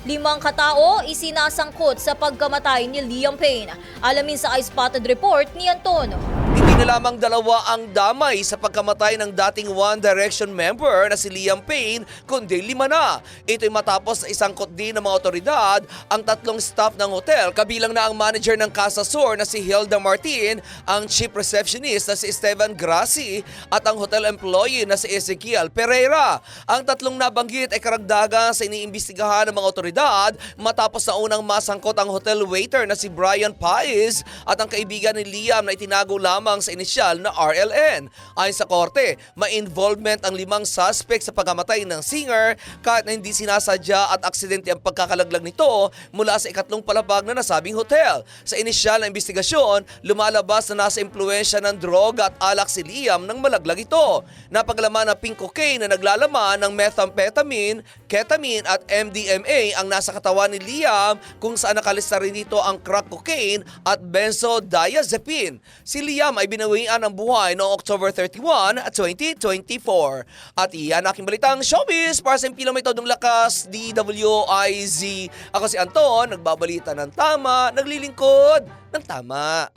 Limang katao isinasangkot sa pagkamatay ni Liam Payne. Alamin sa iSpotted Report ni Anton. Hindi na lamang dalawa ang damay sa pagkamatay ng dating One Direction member na si Liam Payne, kundi lima na. Ito'y matapos na isangkot din ng mga otoridad ang tatlong staff ng hotel, kabilang na ang manager ng Casa Sur na si Hilda Martin, ang chief receptionist na si Esteban Grassi, at ang hotel employee na si Ezekiel Pereira. Ang tatlong nabanggit ay karagdagan sa iniimbestigahan ng mga otoridad matapos na unang masangkot ang hotel waiter na si Brian Paez at ang kaibigan ni Liam na itinago lamang sa inisyal na RLN. Ayon sa korte, may involvement ang limang suspect sa pagkamatay ng singer kahit na hindi sinasadya at aksidente ang pagkakalaglag nito mula sa ikatlong palapag na nasabing hotel. Sa inisyal na investigasyon, lumalabas na nasa impluensya ng droga at alak si Liam nang malaglag ito. Napaglaman ng pink cocaine na naglalaman ng methamphetamine, ketamine at MDMA ang nasa katawan ni Liam kung saan nakalista rin dito ang crack cocaine at benzodiazepine. Si Liam ay binawian ng buhay noong October 31, 2024. At iyan aking balitang showbiz para sa impilo may todong lakas, DWIZ. Ako si Anton, nagbabalita ng tama, naglilingkod ng tama.